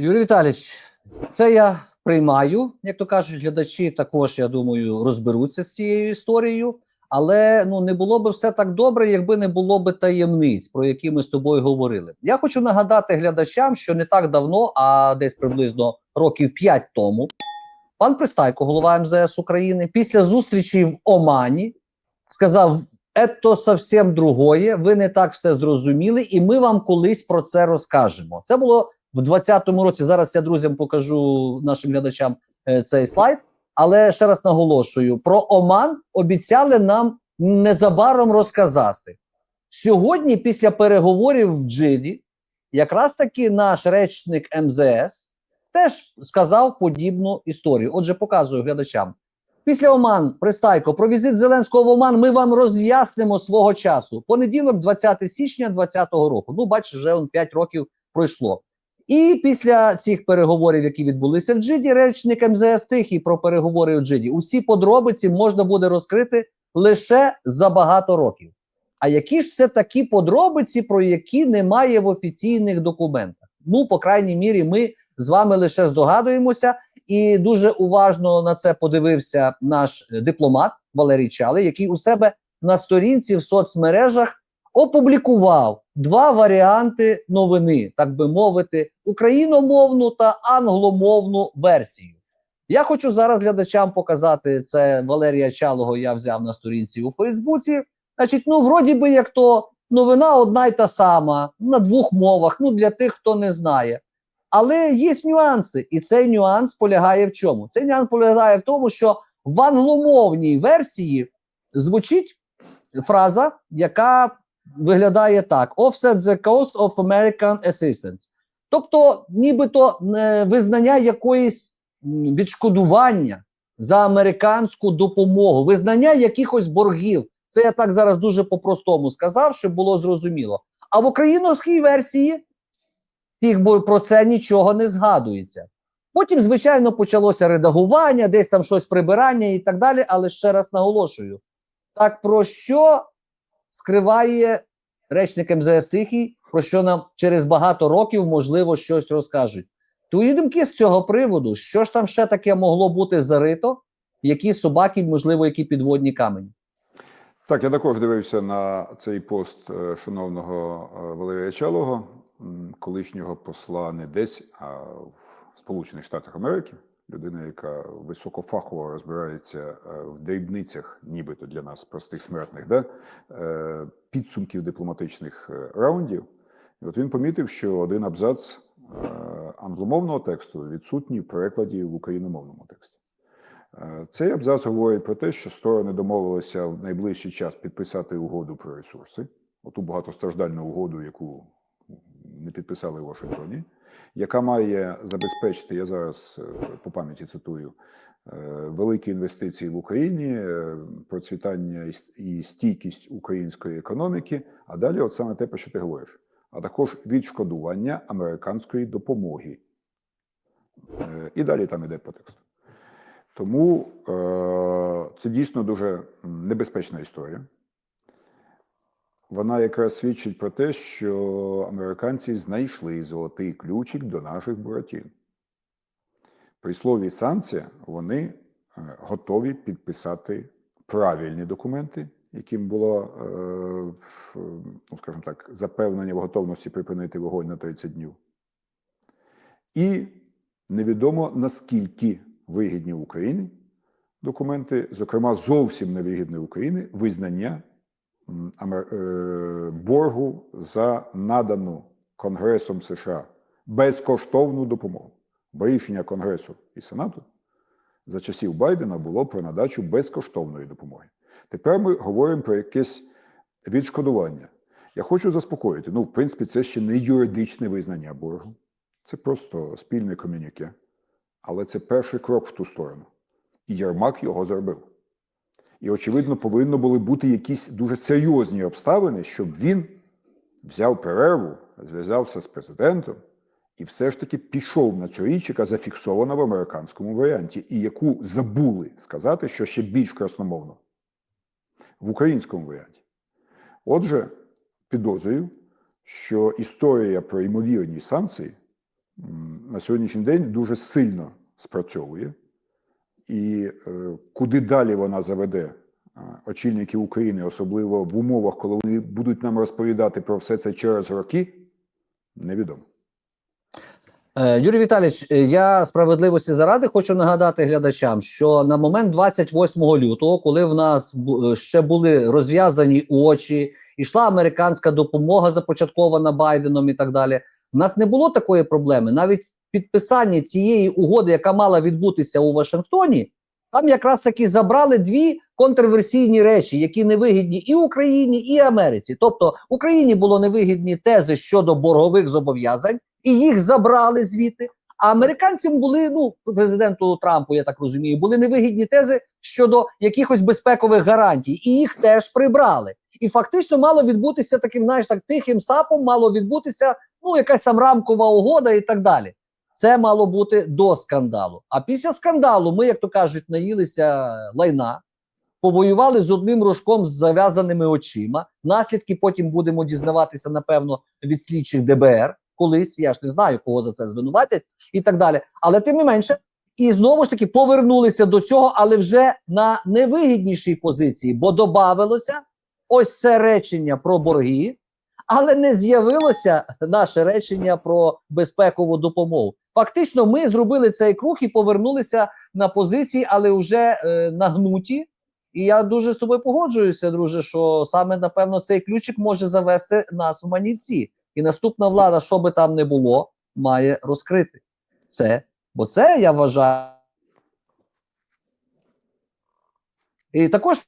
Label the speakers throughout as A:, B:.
A: Юрій Віталійович, це я приймаю. Як то кажуть, глядачі також, я думаю, розберуться з цією історією. Але ну не було би все так добре, якби не було би таємниць, про які ми з тобою говорили. Я хочу нагадати глядачам, що не так давно, а десь приблизно років 5 тому, пан Пристайко, голова МЗС України, після зустрічі в Омані сказав: «Ето зовсім другое, ви не так все зрозуміли, і ми вам колись про це розкажемо. Це було в 2020 році. Зараз я друзям покажу нашим глядачам е, цей слайд. Але ще раз наголошую: про Оман обіцяли нам незабаром розказати. Сьогодні, після переговорів в Джиді, якраз таки наш речник МЗС теж сказав подібну історію. Отже, показую глядачам. Після Оман, Пристайко, про візит Зеленського в Оман ми вам роз'яснимо свого часу. Понеділок, 20 січня 2020 року. Ну, бачиш, вже он 5 років пройшло. І після цих переговорів, які відбулися в Джиді, речник МЗС Тихий про переговори у Джиді, усі подробиці можна буде розкрити лише за багато років. А які ж це такі подробиці, про які немає в офіційних документах? Ну, по крайній мірі, ми з вами лише здогадуємося, і дуже уважно на це подивився наш дипломат Валерій Чалий, який у себе на сторінці в соцмережах опублікував два варіанти новини, так би мовити, україномовну та англомовну версію. Я хочу зараз глядачам показати це Валерія Чалого. Я взяв на сторінці у Фейсбуці. Значить, ну, вроді би, як то новина одна й та сама, на двох мовах, ну для тих, хто не знає. Але є нюанси, і цей нюанс полягає в чому? Цей нюанс полягає в тому, що в англомовній версії звучить фраза, яка виглядає так: Offset the cost of American assistance. Тобто, нібито е, визнання якоїсь відшкодування за американську допомогу, визнання якихось боргів. Це я так зараз дуже по-простому сказав, щоб було зрозуміло. А в українській версії тих про це нічого не згадується. Потім, звичайно, почалося редагування, десь там щось прибирання і так далі. Але ще раз наголошую: так про що скриває речник МЗС Тихий, про що нам через багато років, можливо, щось розкажуть. Твої думки з цього приводу, що ж там ще таке могло бути зарито, які собаки, можливо, які підводні камені?
B: Так, я також дивився на цей пост е, шановного е, Валерія Чалого, колишнього посла не десь, а в Сполучених Штатах Америки. Людина, яка високофахово розбирається е, в дрібницях, нібито для нас, простих смертних, да? е, підсумків дипломатичних е, раундів. І от він помітив, що один абзац англомовного тексту відсутній в перекладі в україномовному тексті. Цей абзац говорить про те, що сторони домовилися в найближчий час підписати угоду про ресурси, оту багатостраждальну угоду, яку не підписали в Вашингтоні, яка має забезпечити, я зараз е, по пам'яті цитую, е, великі інвестиції в Україні, е, процвітання і стійкість української економіки, а далі, от саме те, про що ти говориш, а також відшкодування американської допомоги. І далі там іде по тексту. Тому це дійсно дуже небезпечна історія. Вона якраз свідчить про те, що американці знайшли золотий ключик до наших буратін. При слові санкція вони е, готові підписати правильні документи, яким було, е, ну, скажімо так, запевнення в готовності припинити вогонь на 30 днів. І невідомо наскільки вигідні Україні документи, зокрема, зовсім невигідне Україні визнання боргу за надану Конгресом США безкоштовну допомогу. Бо рішення Конгресу і Сенату за часів Байдена було про надачу безкоштовної допомоги. Тепер ми говоримо про якесь відшкодування. Я хочу заспокоїти. Ну, в принципі, це ще не юридичне визнання боргу, це просто спільне комюніке. Але це перший крок в ту сторону. І Єрмак його зробив. І, очевидно, повинні були бути якісь дуже серйозні обставини, щоб він взяв перерву, зв'язався з президентом і все ж таки пішов на цю річ, яка зафіксована в американському варіанті, і яку забули сказати, що ще більш красномовно в українському варіанті. Отже, підозрюю, що історія про ймовірні санкції на сьогоднішній день дуже сильно спрацьовує. І е, куди далі вона заведе е, очільників України, особливо в умовах, коли вони будуть нам розповідати про все це через роки, невідомо.
A: Е, Юрій Віталійович, я справедливості заради хочу нагадати глядачам, що на момент 28 лютого, коли в нас ще були розв'язані очі, йшла американська допомога, започаткована Байденом і так далі. У нас не було такої проблеми. Навіть в підписанні цієї угоди, яка мала відбутися у Вашингтоні, там якраз таки забрали дві контроверсійні речі, які невигідні і Україні, і Америці. Тобто Україні було невигідні тези щодо боргових зобов'язань і їх забрали звідти. А американцям були, ну президенту Трампу, я так розумію, були невигідні тези щодо якихось безпекових гарантій, і їх теж прибрали. І фактично мало відбутися таким, знаєш, так тихим сапом, мало відбутися ну якась там рамкова угода і так далі. Це мало бути до скандалу. А після скандалу ми, як то кажуть, наїлися лайна, повоювали з одним рожком з зав'язаними очима. Наслідки потім будемо дізнаватися, напевно, від слідчих ДБР колись. Я ж не знаю, кого за це звинуватять і так далі. Але тим не менше, і знову ж таки повернулися до цього, але вже на невигіднішій позиції, бо додавилося ось це речення про борги, але не з'явилося наше речення про безпекову допомогу. Фактично, ми зробили цей круг і повернулися на позиції, але вже е, нагнуті. І я дуже з тобою погоджуюся, друже, що саме напевно цей ключик може завести нас в манівці. І наступна влада, що би там не було, має розкрити це. Бо це я вважаю. І також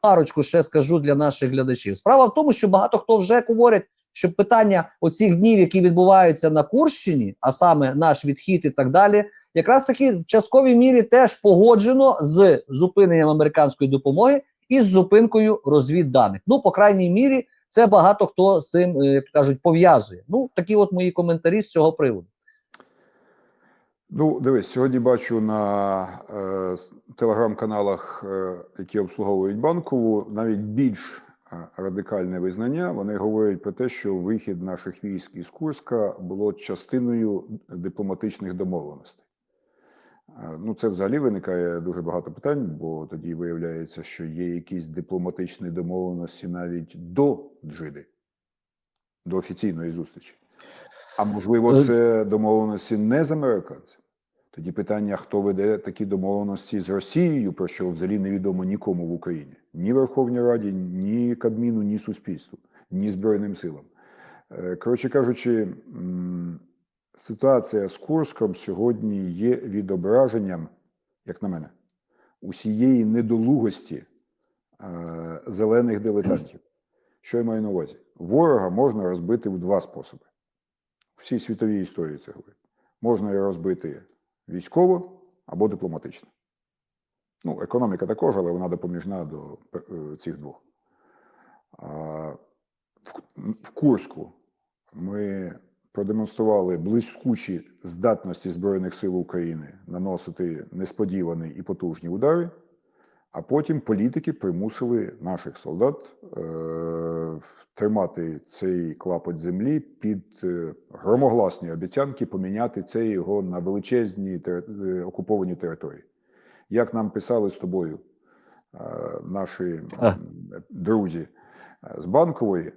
A: парочку ще скажу для наших глядачів. Справа в тому, що багато хто вже говорить, що питання оцих днів, які відбуваються на Курщині, а саме наш відхід і так далі, якраз таки в частковій мірі теж погоджено з зупиненням американської допомоги і з зупинкою розвідданих. Ну, по крайній мірі, це багато хто з цим, е, як кажуть, пов'язує. Ну, такі от мої коментарі з цього приводу.
B: Ну, дивись, сьогодні бачу на е, телеграм-каналах, е, які обслуговують банкову, навіть більш радикальне визнання. Вони говорять про те, що вихід наших військ із Курська було частиною дипломатичних домовленостей. Е, Ну, це взагалі виникає дуже багато питань, бо тоді виявляється, що є якісь дипломатичні домовленості навіть до Джиди, до офіційної зустрічі. А можливо,
A: Е,
B: це домовленості не з американцем. Тоді питання, хто веде такі домовленості з Росією, про що взагалі невідомо нікому в Україні, ні Верховній Раді, ні Кабміну, ні суспільству, ні Збройним силам. Е, Коротше кажучи, ситуація з Курском сьогодні є відображенням, як на мене, усієї недолугості е, зелених дилетантів. Що я маю на увазі? Ворога можна розбити в два способи. У всій світовій історії це говорить. Можна його розбити військово або дипломатично. Ну, економіка також, але вона допоміжна до е, цих двох. В, Курську ми продемонстрували блискучі здатності Збройних сил України наносити несподівані і потужні удари, а потім політики примусили наших солдат е, тримати цей клапоть землі під е, громогласні обіцянки поміняти це його на величезні тери- е, окуповані території. Як нам писали з тобою е, наші
A: А.
B: м, друзі е, з банкової,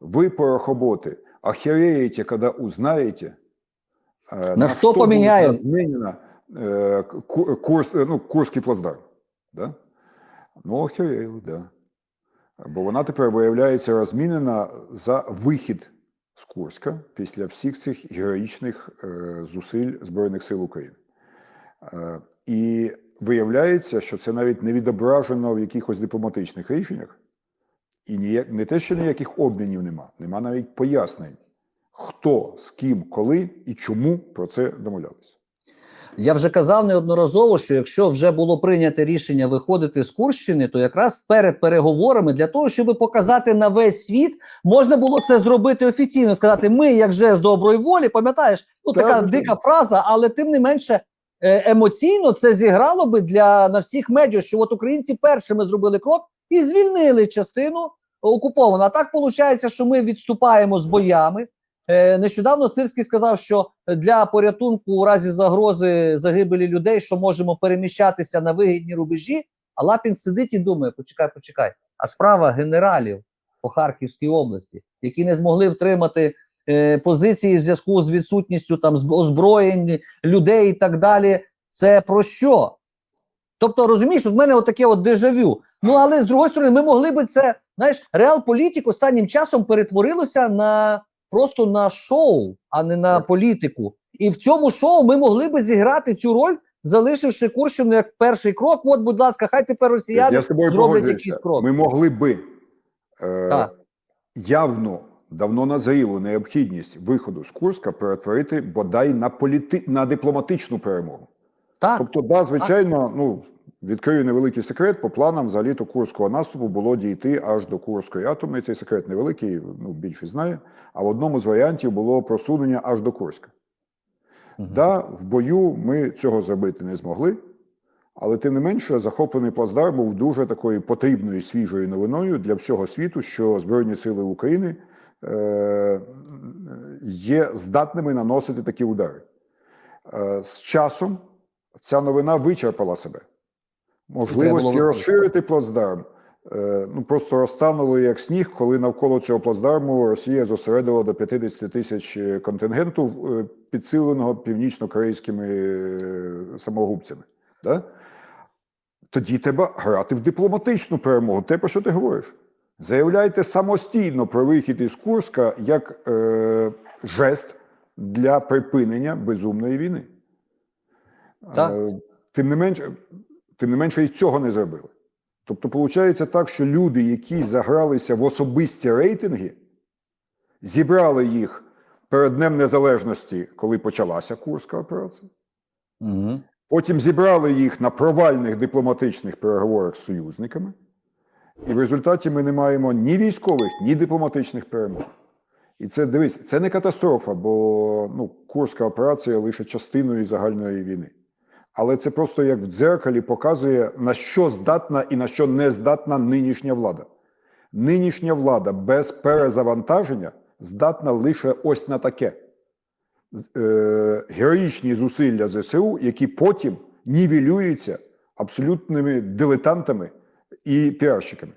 B: ви порохоботи охереете, когда узнаете, э,
A: На что поменяем?
B: будет разменена, э, ку- курс, э, ну, Курський плацдарм. Да? Ну, охерели, да. Бо вона тепер виявляється розмінена за вихід з Курська після всіх цих героїчних е, зусиль Збройних сил України. Е, і виявляється, що це навіть не відображено в якихось дипломатичних рішеннях, і ніяк, не те, що ніяких обмінів нема, нема навіть пояснень, хто, з ким, коли і чому про це домовлялися.
A: Я вже казав неодноразово, що якщо вже було прийнято рішення виходити з Курщини, то якраз перед переговорами для того, щоб показати на весь світ, можна було це зробити офіційно. Сказати, ми, як же з доброї волі, пам'ятаєш, ну така
B: так.
A: дика фраза, але тим не менше е, емоційно це зіграло би для на всіх медіа, що от українці першими зробили крок і звільнили частину окуповану. А так виходить, що ми відступаємо з боями. Е, нещодавно Сирський сказав, що для порятунку у разі загрози загибелі людей, що можемо переміщатися на вигідні рубежі. А Лапін сидить і думає: почекай, почекай. А справа генералів по Харківській області, які не змогли втримати е, позиції в зв'язку з відсутністю там озброєнь людей і так далі. Це про що? Тобто, розумієш, в мене отаке от дежавю. Ну але з другої сторони, ми могли би це, знаєш, реал-політик останнім часом перетворилося на просто на шоу, а не на політику. І в цьому шоу ми могли би зіграти цю роль, залишивши Курщину як перший крок. От, будь ласка, хай тепер росіяни
B: Я з тобою
A: зроблять якийсь крок.
B: Ми могли би е,
A: Так.
B: явно давно назрілу необхідність виходу з Курська перетворити бодай на політи... на дипломатичну перемогу.
A: Так,
B: Тобто, да, звичайно, ну відкрию невеликий секрет. По планам взагалі то курського наступу було дійти аж до Курської атомної. Цей секрет невеликий, ну більшість знає. А в одному з варіантів було просунення аж до Курська.
A: Мгм.
B: Да, в бою ми цього зробити не змогли, але тим не менше захоплений плацдарм був дуже такою потрібною свіжою новиною для всього світу, що Збройні Сили України е, є здатними наносити такі удари. Е, з часом ця новина вичерпала себе. Можливості
A: було
B: розширити плацдарм е, ну, просто розтануло як сніг, коли навколо цього плацдарму Росія зосередила до 50 тисяч е, контингенту, е, підсиленого північно-корейськими самогубцями. Да? Тоді треба грати в дипломатичну перемогу. Те, про що ти говориш? Заявляйте самостійно про вихід із Курська як е, жест для припинення безумної війни.
A: Так.
B: Тим не менше, тим не менше і цього не зробили. Тобто, виходить так, що люди, які загралися в особисті рейтинги, зібрали їх перед Днем Незалежності, коли почалася Курська операція.
A: Мгм.
B: Потім зібрали їх на провальних дипломатичних переговорах з союзниками, і в результаті ми не маємо ні військових, ні дипломатичних перемог. І це дивись, це не катастрофа, бо ну, Курська операція лише частиною загальної війни. Але це просто як в дзеркалі показує, на що здатна і на що не здатна нинішня влада. Нинішня влада без перезавантаження здатна лише ось на таке е, героїчні зусилля ЗСУ, які потім нівелюються абсолютними дилетантами і піарщиками.